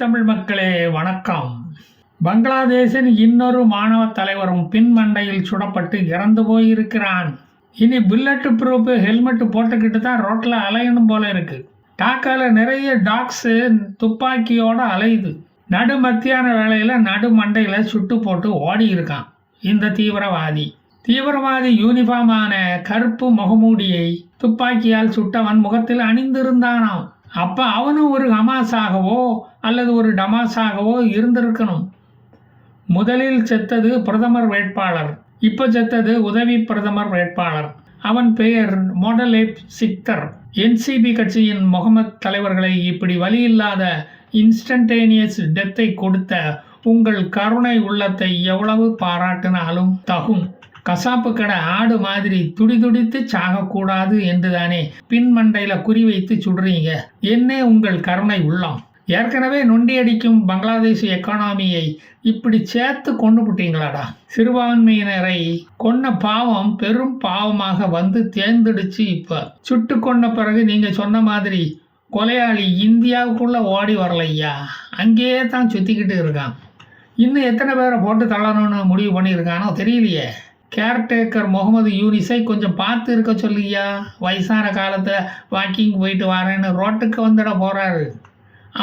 தமிழ் மக்களே வணக்கம். பங்களாதேஷின் இன்னொரு மாணவ தலைவரும் பின்மண்டையில் சுடப்பட்டு இறந்து போயிருக்கிறான். இனி புல்லட் ப்ரூஃப் ஹெல்மெட் போட்டுக்கிட்டு தான் ரோட்டில் அலையணும் போல இருக்கு. டாக்கால நிறைய டாக்ஸு துப்பாக்கியோட அலையுது. நடு மத்தியான வேலையில் நடு மண்டையில் சுட்டு போட்டு ஓடி இருக்கான். இந்த தீவிரவாதி. தீவிரவாதி யூனிஃபார்மான கருப்பு முகமூடியை துப்பாக்கியால் சுட்டவன் முகத்தில் அணிந்திருந்தானாம். அப்போ அவனும் ஒரு ஹமாஸாகவோ அல்லது ஒரு டமாஸாகவோ இருந்திருக்கணும். முதலில் செத்தது பிரதமர் வேட்பாளர் இப்போ செத்தது உதவி பிரதமர் வேட்பாளர். அவன் பெயர் மொடலேப் சிக்தர் என்சிபி கட்சியின் முகமது தலைவர்களை இப்படி வழியில்லாத இன்ஸ்டன்டேனியஸ் டெத்தை கொடுத்த உங்கள் கருணை உள்ளத்தை எவ்வளவு பாராட்டினாலும் தகும். கசாப்பு கடை ஆடு மாதிரி துடிதுடித்து சாகக்கூடாது என்றுதானே பின்மண்டையில குறி வைத்து சுடுறீங்க? என்ன உங்கள் கருணை உள்ளம். ஏற்கனவே நொண்டி அடிக்கும் பங்களாதேஷ் எக்கானமியை இப்படி சேர்த்து கொண்டு விட்டீங்களாடா சிறுபான்மையினரை கொன்ன பாவம் பெரும் பாவமாக வந்து தேர்ந்தெடுச்சு இப்போ. சுட்டு கொண்ட பிறகு நீங்கள் சொன்ன மாதிரி கொலையாளி இந்தியாவுக்குள்ளே ஓடி வரலையா? அங்கேயே தான் சுற்றிக்கிட்டு இருக்கான். இன்னும் எத்தனை பேரை போட்டு தள்ளணும்னு முடிவு பண்ணியிருக்கானோ தெரியலையே. கேர்டேக்கர் முகமது யூனிஸை கொஞ்சம் பார்த்து இருக்க சொல்லியா வயசான காலத்தை வாக்கிங் போயிட்டு வரேன்னு ரோட்டுக்கு வந்துட போகிறாரு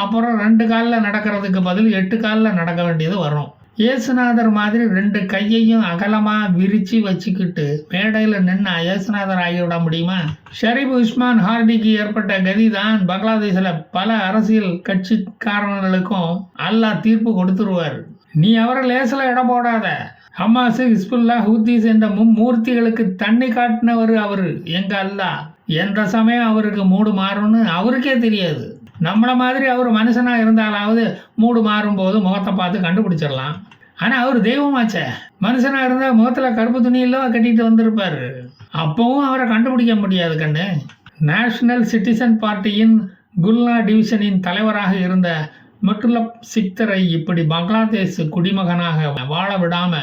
அப்புறம் ரெண்டு காலில் நடக்கிறதுக்கு பதில் எட்டு காலில் நடக்க வேண்டியது வரும். இயேசுநாதர் மாதிரி ரெண்டு கையையும் அகலமாக விரித்து வச்சுக்கிட்டு மேடையில் நின்று இயேசுநாதர் ஆகிவிட முடியுமா? ஷரீப் உஸ்மான் ஹார்டிக்கு ஏற்பட்ட கதி தான் பங்களாதேஷில் பல அரசியல் கட்சிக்காரர்களுக்கும் அல்லாஹ் தீர்ப்பு கொடுத்துருவார். நீ அவரை லேசில் இடம் போடாத. ஹமாஸ் ஹிஸ்புல்லா ஹூத்திஸ் என்ற மும்மூர்த்திகளுக்கு தண்ணி காட்டினவர் அவர். எங்க அல்லா. எந்த சமயம் அவருக்கு மூடு மாறும்னு அவருக்கே தெரியாது. நம்மளை மாதிரி அவர் மனுஷனாக இருந்தாலாவது மூடு மாறும்போது முகத்தை பார்த்து கண்டுபிடிச்சிடலாம். ஆனால் அவர் தெய்வமாச்சே. மனுஷனாக இருந்தால் முகத்தில் கருப்பு துணியெல்லாம் கட்டிட்டு வந்திருப்பார்? அப்போவும் அவரை கண்டுபிடிக்க முடியாது கண்ணு. நேஷனல் சிட்டிசன் பார்ட்டியின் குல்னா டிவிஷனின் தலைவராக இருந்த மற்றுள்ள சித்தரை இப்படி பங்களாதேஷ் குடிமகனாக வாழ விடாம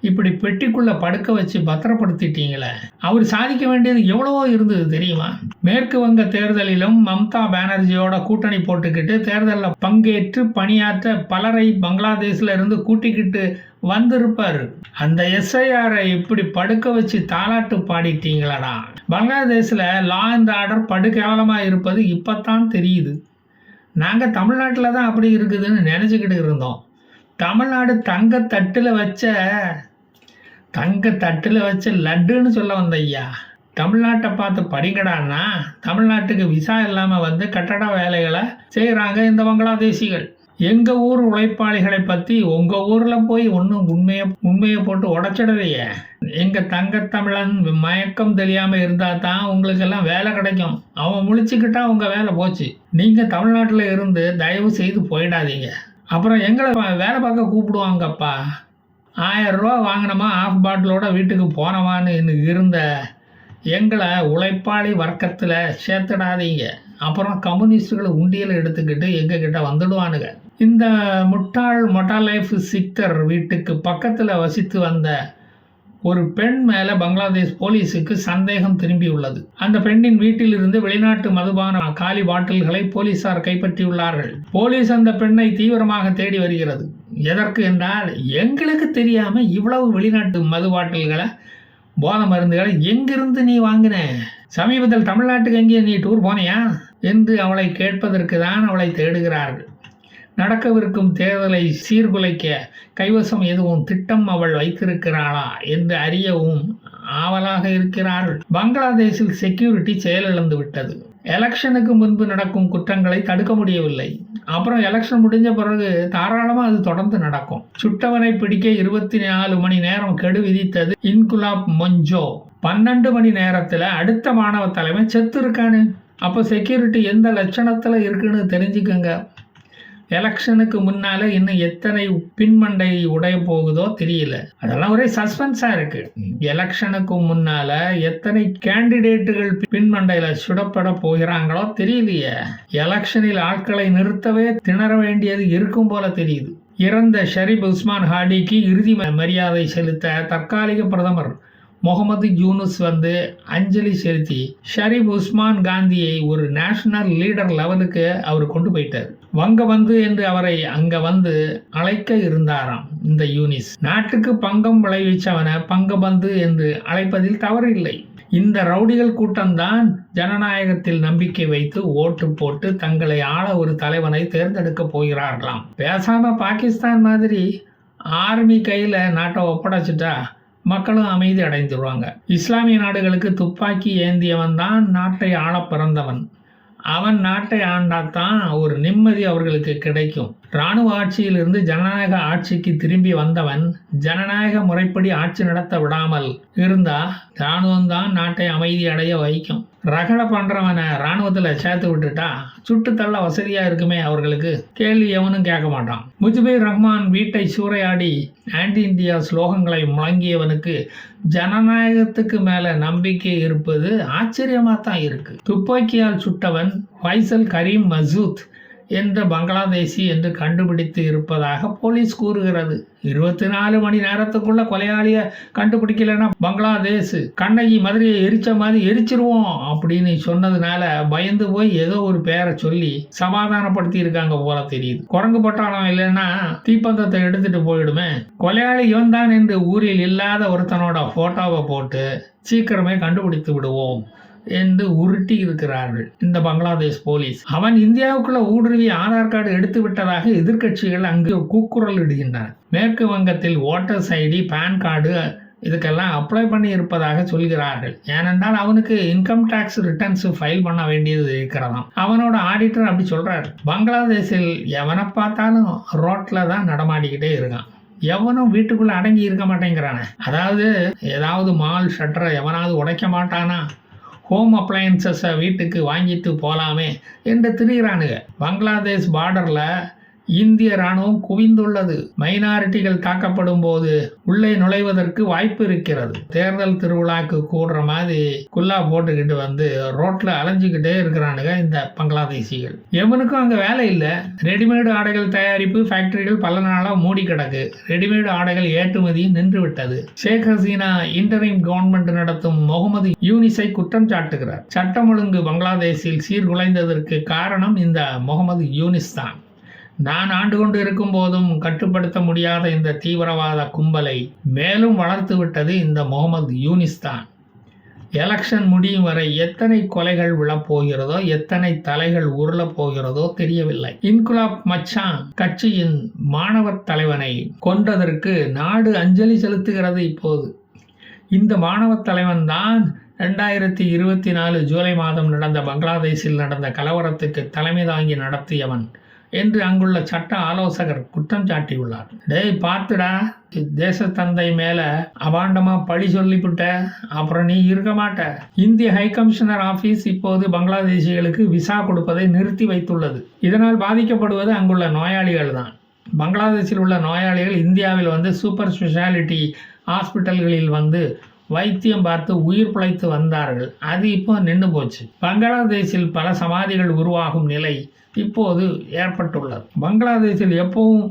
இப்படி பெட்டிக்குள்ள படுக்க வச்சு பத்திரப்படுத்திட்டீங்களே? அவர் சாதிக்க வேண்டியது எவ்வளவோ இருந்தது தெரியுமா? மேற்கு வங்க தேர்தலிலும் மம்தா பானர்ஜியோட கூட்டணி போட்டுக்கிட்டு தேர்தலில் பங்கேற்று பணியாற்ற பலரை பங்களாதேஷ்ல இருந்து கூட்டிக்கிட்டு வந்திருப்பாரு. அந்த எஸ்ஐஆரை இப்படி படுக்க வச்சு தாலாட்டு பாடிட்டீங்களடா. பங்களாதேஷ்ல லா அண்ட் ஆர்டர் படுகேவலமா இருப்பது இப்பத்தான் தெரியுது. நாங்கள் தமிழ்நாட்டில் தான் அப்படி இருக்குதுன்னு நினச்சிக்கிட்டு இருந்தோம். தமிழ்நாடு தங்க தட்டில் வச்ச தங்க தட்டில் வச்ச லட்டுன்னு சொல்ல வந்த ஐயா. தமிழ்நாட்டை பார்த்து படிக்கடான்னா தமிழ்நாட்டுக்கு விசா இல்லாமல் வந்து கட்டட வேலைகளை செய்கிறாங்க இந்த பங்களாதேசிகள் எங்கள் ஊர் உழைப்பாளிகளை பற்றி உங்கள் ஊரில் போய் ஒன்றும் உண்மையை உண்மையை போட்டு உடச்சிடலையே எங்கள் தங்கத்தமிழன் மயக்கம் தெரியாமல் இருந்தால் தான் உங்களுக்கெல்லாம் வேலை கிடைக்கும். அவன் முழிச்சுக்கிட்டா உங்கள் வேலை போச்சு. நீங்கள் தமிழ்நாட்டில் இருந்து தயவு செய்து போயிடாதீங்க. அப்புறம் எங்களை வேலை பார்க்க கூப்பிடுவாங்கப்பா. ஆயிரம் ரூபா வாங்கினோமா ஆஃப் பாட்டிலோட வீட்டுக்கு போனவான்னு இருந்த எங்களை உழைப்பாளி வர்க்கத்தில் சேர்த்துடாதீங்க. அப்புறம் கம்யூனிஸ்டுகளை உண்டியலை எடுத்துக்கிட்டு எங்ககிட்ட வந்துடுவானுங்க. இந்த முட்டாள் மொட்டாலைஃப் சித்தர் வீட்டுக்கு பக்கத்தில் வசித்து வந்த ஒரு பெண் மேலே பங்களாதேஷ் போலீஸுக்கு சந்தேகம் திரும்பியுள்ளது. அந்த பெண்ணின் வீட்டிலிருந்து வெளிநாட்டு மதுபான காலி பாட்டில்களை போலீசார் கைப்பற்றியுள்ளார்கள். போலீஸ் அந்த பெண்ணை தீவிரமாக தேடி வருகிறது. எதற்கு என்றால் எங்களுக்கு தெரியாமல் இவ்வளவு வெளிநாட்டு மது பாட்டில்களை போதை மருந்துகளை எங்கிருந்து நீ வாங்கின? சமீபத்தில் தமிழ்நாட்டுக்கு எங்கே நீ டூர் போனியா? என்று அவளை கேட்பதற்கு தான் அவளை தேடுகிறார்கள். நடக்கவிருக்கும் தேர்தலை சீர்குலைக்க கைவசம் எதுவும் திட்டம் அவள் வைத்திருக்கிறாளா என்று அறியவும் ஆவலாக இருக்கிறார்கள். பங்களாதேஷில் செக்யூரிட்டி செயலிழந்து விட்டது எலெக்ஷனுக்கு முன்பு நடக்கும் குற்றங்களை தடுக்க முடியவில்லை. அப்புறம் எலெக்ஷன் முடிஞ்ச பிறகு தாராளமாக அது தொடர்ந்து நடக்கும். சுட்டவனை பிடிக்க இருபத்தி நாலு மணி நேரம் கெடு விதித்தது இன்குலாப் மொஞ்சோ. பன்னெண்டு மணி நேரத்தில் அடுத்த மாணவ தலைமை செத்து இருக்கானு. அப்போ செக்யூரிட்டி எந்த லட்சணத்தில் இருக்குன்னு தெரிஞ்சுக்கங்க. எலெக்ஷனுக்கு முன்னால இன்னும் எத்தனை பின்மண்டை உடைய போகுதோ தெரியல. அதெல்லாம் ஒரே சஸ்பென்ஸா இருக்கு. எலெக்ஷனுக்கு முன்னால எத்தனை கேண்டிடேட்டுகள் பின்மண்டையில சுடப்பட போகிறாங்களோ தெரியலையே. எலெக்ஷனில் ஆட்களை நிறுத்தவே திணற வேண்டியது இருக்கும் போல தெரியுது. இறந்த ஷரீப் உஸ்மான் ஹாடிக்கு இறுதி மரியாதை செலுத்த தற்காலிக பிரதமர் முகமது யூனுஸ் வந்து அஞ்சலி செலுத்தி ஷரீப் உஸ்மான் காந்தியை ஒரு நேஷனல் லீடர் லெவலுக்கு அவர் கொண்டு போயிட்டார். வங்க வந்து என்று அவரை அங்க வந்து அழைக்க இருந்தாராம் இந்த யூனிஸ். நாட்டுக்கு பங்கம் விளைவிச்சவன பங்கபந்து என்று அழைப்பதில் தவறில்லை. இந்த ரவுடிகள் கூட்டம்தான் ஜனநாயகத்தில் நம்பிக்கை வைத்து ஓட்டு போட்டு தங்களை ஆள ஒரு தலைவனை தேர்ந்தெடுக்க போகிறார்களாம். பேசாம பாகிஸ்தான் மாதிரி ஆர்மி கையில நாட்டை ஒப்படைச்சிட்டா மக்களும் அமைதி அடைந்துருவாங்க. இஸ்லாமிய நாடுகளுக்கு துப்பாக்கி ஏந்தியவன் தான் நாட்டை ஆள பிறந்தவன். அவன் நாட்டை ஆண்டாத்தான் ஒரு நிம்மதி அவர்களுக்கு கிடைக்கும். இராணுவ ஆட்சியிலிருந்து ஜனநாயக ஆட்சிக்கு திரும்பி வந்தவன் ஜனநாயக முறைப்படி ஆட்சி நடத்த விடாமல் இருந்தா இராணுவம்தான் நாட்டை அமைதி அடைய வைக்கும். ரகலை பண்ணுறவனை இராணுவத்தில் சேர்த்து விட்டுட்டா சுட்டுத்தள்ள வசதியாக இருக்குமே அவர்களுக்கு? கேள்வி எவனும் கேட்க மாட்டான். முஜிபுர் ரஹ்மான் வீட்டை சூறையாடி ஆன்டி இந்தியா ஸ்லோகங்களை முழங்கியவனுக்கு ஜனநாயகத்துக்கு மேலே நம்பிக்கை இருப்பது ஆச்சரியமாக தான் இருக்குது துப்பாக்கியால் சுட்டவன் வைசல் கரீம் மசூத் என்ற பங்களாதேசி என்று கண்டுபிடித்து இருப்பதாக போலீஸ் கூறுகிறது. இருபத்தி நாலு மணி நேரத்துக்குள்ள கொலையாளிய கண்டுபிடிக்கலன்னா பங்களாதேஷ் கண்ணகி மதுரையை எரிச்ச மாதிரி எரிச்சிருவோம் அப்படின்னு சொன்னதுனால பயந்து போய் ஏதோ ஒரு பேரை சொல்லி சமாதானப்படுத்தி இருக்காங்க போல தெரியுது. குரங்கு பட்டாளம் இல்லைன்னா தீப்பந்தத்தை எடுத்துட்டு போயிடுமே. கொலையாளி இவன் தான் என்று ஊரில் இல்லாத ஒருத்தனோட போட்டோவை போட்டு சீக்கிரமே கண்டுபிடித்து விடுவோம். என்று உருட்டி இருக்கிறார்கள். இந்த பங்களாதேஷ் போலீஸ். அவன் இந்தியாவுக்குள்ள ஊடுருவி ஆதார் கார்டு எடுத்து விட்டதாக எதிர்க்கட்சிகள் அங்கு கூக்குரல் இடுகின்றன. மேற்கு வங்கத்தில் ஓட்டர்ஸ் ஐடி பேன் கார்டு இதுக்கெல்லாம் அப்ளை பண்ணி இருப்பதாக சொல்கிறார்கள். ஏனென்றால் அவனுக்கு இன்கம் டேக்ஸ் ரிட்டர்ன்ஸ் ஃபைல் பண்ண வேண்டியது இருக்கிறதாம். அவனோட ஆடிட்டர் அப்படி சொல்றாரு. பங்களாதேஷில் எவனை பார்த்தாலும் ரோட்ல தான் நடமாடிக்கிட்டே இருக்கான். எவனும் வீட்டுக்குள்ள அடங்கி இருக்க மாட்டேங்கிறானே. அதாவது ஏதாவது மால் ஷட்டரை எவனாவது உடைக்க மாட்டானா? ஹோம் அப்ளையன்சஸை வீட்டுக்கு வாங்கிட்டு போகலாமே என்று திரிகிறானுங்க. பங்களாதேஷ் பார்டரில் இந்திய ராணுவம் குவிந்துள்ளது. மைனாரிட்டிகள் தாக்கப்படும் போது உள்ளே நுழைவதற்கு வாய்ப்பு இருக்கிறது. தேர்தல் திருவிழாக்கு கூடுற மாதிரி குல்லா போட்டுக்கிட்டு வந்து ரோட்ல அலைஞ்சுக்கிட்டே இருக்கிறானுங்க இந்த பங்களாதேசிகள். எவனுக்கும் அங்க வேலை இல்லை. ரெடிமேடு ஆடைகள் தயாரிப்பு ஃபேக்டரிகள் பல நாளா மூடி கிடக்கு. ரெடிமேடு ஆடைகள் ஏற்றுமதியும் நின்று விட்டது. ஷேக் ஹசீனா இன்டரிம் கவர்மெண்ட் நடத்தும் முகமது யூனிஸை குற்றம் சாட்டுகிறார். சட்டம் ஒழுங்கு பங்களாதேஷில் சீர்குலைந்ததற்கு காரணம் இந்த முகமது யூனிஸ் தான். நான் ஆண்டு கொண்டு இருக்கும் போதும் கட்டுப்படுத்த முடியாத இந்த தீவிரவாத கும்பலை மேலும் வளர்த்து விட்டது இந்த முகமது யூனிஸ் தான். எலெக்ஷன் முடியும் வரை எத்தனை கொலைகள் விழப்போகிறதோ எத்தனை தலைகள் உருள போகிறதோ தெரியவில்லை. இன்குலாப் மச்சான் கட்சியின் மாணவர் தலைவனை கொன்றதற்கு நாடு அஞ்சலி செலுத்துகிறது இப்போது. இந்த மாணவர் தலைவன் தான் ரெண்டாயிரத்தி இருபத்தி நாலு ஜூலை மாதம் நடந்த பங்களாதேஷில் நடந்த கலவரத்துக்கு தலைமை தாங்கி நடத்தியவன். என்று அங்குள்ள சட்ட ஆலோசகர் குற்றம் சாட்டியுள்ளார். டேய் பார்த்துடா. தேசத்தந்தை மேல அபாண்டமா பழி சொல்லிவிட்ட அப்புறம் நீ இருக்க மாட்ட. இந்திய ஹை கமிஷனர் ஆபீஸ் இப்போது பங்களாதேசிகளுக்கு விசா கொடுப்பதை நிறுத்தி வைத்துள்ளது. இதனால் பாதிக்கப்படுவது அங்குள்ள நோயாளிகள் தான். பங்களாதேஷில் உள்ள நோயாளிகள் இந்தியாவில் வந்து சூப்பர் ஸ்பெஷாலிட்டி ஹாஸ்பிட்டல்களில் வந்து வைத்தியம் பார்த்து உயிர் பிழைத்து வந்தார்கள். அது இப்போ நின்று போச்சு. பங்களாதேஷில் பல சமாதிகள் உருவாகும் நிலை இப்போது ஏற்பட்டுள்ளது. பங்களாதேஷில் எப்பவும்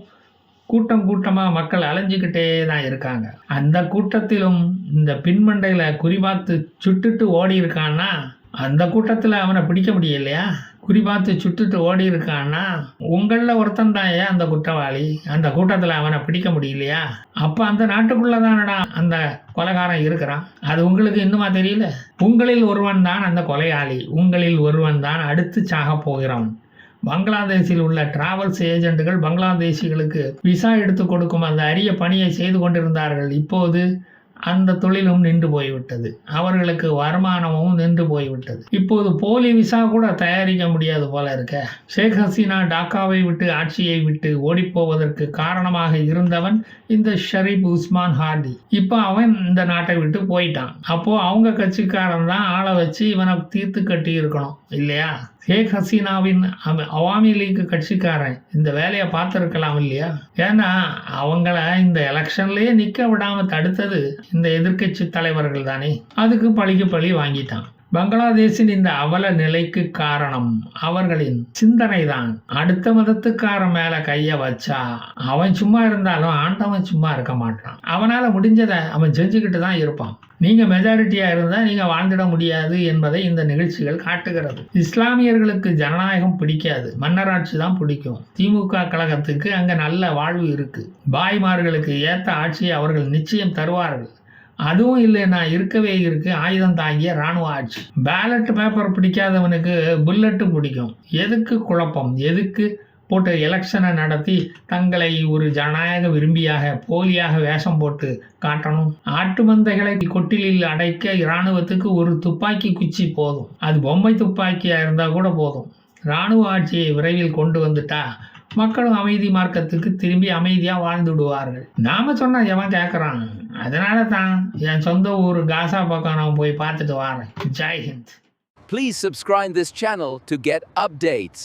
கூட்டம் கூட்டமாக மக்கள் அலைஞ்சிக்கிட்டே தான் இருக்காங்க. அந்த கூட்டத்திலும் இந்த பின்மண்டையில் குறிபார்த்து சுட்டுட்டு ஓடி இருக்கான்னா அந்த கூட்டத்தில் அவனை பிடிக்க முடியலையா? குறிபார்த்து சுட்டுட்டு ஓடி இருக்கான்னா உங்களில் ஒருத்தன் தான் ஏன் அந்த குற்றவாளி? அந்த கூட்டத்தில் அவனை பிடிக்க முடியலையா? அப்போ அந்த நாட்டுக்குள்ளே தானடா அந்த கொலைகாரன் இருக்கிறான்? அது உங்களுக்கு இன்னுமா தெரியல? உங்களில் ஒருவன் தான் அந்த கொலையாளி. உங்களில் ஒருவன் தான் அடுத்து சாக போகிறவன். பங்களாதேஷில் உள்ள டிராவல்ஸ் ஏஜென்ட்டுகள் பங்களாதேசிகளுக்கு விசா எடுத்து கொடுக்கும் அந்த அரிய பணியை செய்து கொண்டிருந்தார்கள். இப்போது அந்த தொழிலும் நின்று போய்விட்டது. அவர்களுக்கு வருமானமும் நின்று போய்விட்டது. இப்போது போலி விசா கூட தயாரிக்க முடியாது போல இருக்க. ஷேக் ஹசீனா டாக்காவை விட்டு ஆட்சியை விட்டு ஓடிப்போவதற்கு காரணமாக இருந்தவன் இந்த ஷரீப் உஸ்மான் ஹார்டி. இப்போ அவன் இந்த நாட்டை விட்டு போயிட்டான். அப்போ அவங்க கட்சிக்காரன் தான் ஆளை வச்சு இவனை தீர்த்து கட்டி இருக்கணும் இல்லையா? ஷேக் ஹசீனாவின் அவாமி லீக் கட்சிக்காரன் இந்த வேலையை பார்த்துருக்கலாம் இல்லையா? ஏன்னா அவங்கள இந்த எலெக்ஷன்லேயே நிற்க விடாமல் தடுத்தது இந்த எதிர்க்கட்சி தலைவர்கள் தானே? அதுக்கு பழிக்கு பழி வாங்கிட்டான். பங்களாதேஷின் இந்த அவல நிலைக்கு காரணம் அவர்களின் சிந்தனை தான் அடுத்த மதத்துக்காரன் மேல கைய வச்சா அவன் சும்மா இருந்தாலும் ஆண்டவன் சும்மா இருக்க மாட்டான். அவனால முடிஞ்சதை அவன் செஞ்சுக்கிட்டு தான் இருப்பான். நீங்க மெஜாரிட்டியா இருந்தா நீங்க வாழ்ந்திட முடியாது என்பதை இந்த நிகழ்ச்சிகள் காட்டுகிறது. இஸ்லாமியர்களுக்கு ஜனநாயகம் பிடிக்காது. மன்னராட்சி தான் பிடிக்கும். திமுக கழகத்துக்கு அங்க நல்ல வாழ்வு இருக்கு. பாய்மார்களுக்கு ஏத்த ஆட்சியை அவர்கள் நிச்சயம் தருவார்கள். அதுவும் இல்லைன்னா இருக்கவே இருக்கு. ஆயுதம் தாங்கிய ராணுவ ஆட்சி. பேலட் பேப்பர் பிடிக்காதவனுக்கு புல்லட்டு பிடிக்கும். எதுக்கு குழப்பம்? எதுக்கு போட்டு எலெக்ஷனை நடத்தி தங்களை ஒரு ஜனநாயக விரும்பியாக போலியாக வேஷம் போட்டு காட்டணும்? ஆட்டு மந்தைகளை கொட்டிலில் அடைக்க இராணுவத்துக்கு ஒரு துப்பாக்கி குச்சி போதும். அது பொம்மை துப்பாக்கியாக இருந்தால் கூட போதும். இராணுவ ஆட்சியை விரைவில் கொண்டு வந்துட்டா மக்களும் அமைதி மார்க்கத்துக்கு திரும்பி அமைதியாக வாழ்ந்து விடுவார்கள். நாம சொன்னா எவன் கேட்கறான் அதனால தான் என் சொந்த ஊர் காசா பக்கம் நான் போய் பார்த்துட்டு வரேன். Jai Hind. Please subscribe this channel to get updates.